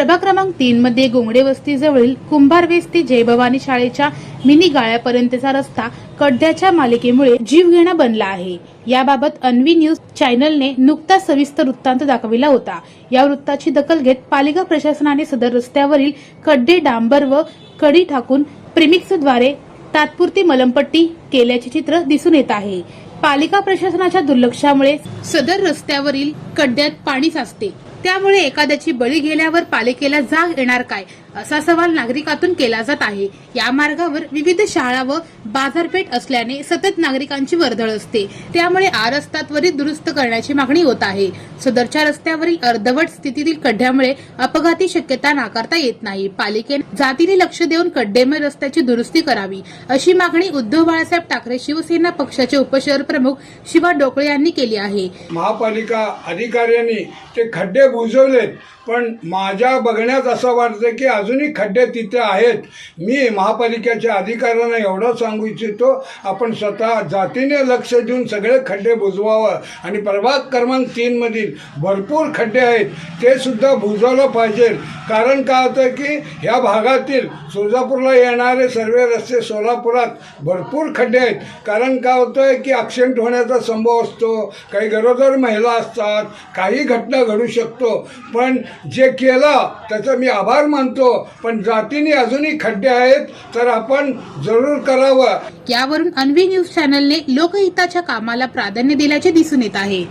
प्रभाग क्रमांक तीन मध्ये गोंगडे वस्ती जवळील कुंभारवेस ते जयभवानी शाळेच्या मिनी गाळ्यापर्यंतचा रस्ता खड्ड्याच्या मालिकेमुळे जीवघेणा बनला आहे. याबाबत अन्वी न्यूज चॅनलने नुकताच सविस्तर वृत्तांत दाखविला होता. या वृत्ताची दखल घेत पालिका प्रशासनाने सदर रस्त्यावरील खड्डे डांबर व कडी टाकून प्रिमिक्सद्वारे तात्पुरती मलमपट्टी केल्याचे चित्र दिसून येत आहे. पालिका प्रशासनाच्या दुर्लक्षामुळे सदर रस्त्यावरील खड्ड्यात पाणी साचते. त्यामुळे एखाद्याची बळी गेल्यावर पालिकेला जाग येणार काय? असा सवाल नागरिकातून केला जात आहे. या मार्गावर विविध शाळा व बाजारपेठ असल्याने सतत नागरिकांची वर्दळ असते. त्यामुळे आ रस्ता त्वरित दुरुस्त करण्याची मागणी होत आहे. सदरच्या रस्त्यावरील अर्धवट स्थितीतील खड्ड्यामुळे अपघाती शक्यता नाकारता येत नाही. पालिकेने जातीने लक्ष देऊन खड्डेमय रस्त्याची दुरुस्ती करावी अशी मागणी उद्धव बाळासाहेब ठाकरे शिवसेना पक्षाचे उपशहर प्रमुख शिवा डोकळे यांनी केली आहे. महापालिका अधिकाऱ्यांनी ते खड्डे बुजवलेत पण माझ्या बघण्यात असं वाटतं की अजूनही खड्डे तिथे आहेत. मी महापालिकेच्या अधिकाऱ्यांना एवढं सांगू इच्छितो आपण स्वतः जातीने लक्ष देऊन सगळे खड्डे बुजवावं. आणि प्रभाग क्रमांक तीनमधील भरपूर खड्डे आहेत ते सुद्धा बुजवलं पाहिजे. कारण काय होतं की ह्या भागातील तुळजापूरला येणारे सर्व रस्ते सोलापुरात भरपूर खड्डे आहेत. कारण काय होतं की ॲक्सिडेंट होण्याचा संभव असतो काही गरोदर महिला असतात काही घटना घडू शकतो. पण जे केलं त्याचं मी आभार मानतो. पण जातीने अजूनही खड्डे आहेत तर आपण जरूर करावं. यावरून अन्वी न्यूज चॅनलने लोकहिताच्या कामाला प्राधान्य दिल्याचे दिसून येत आहे.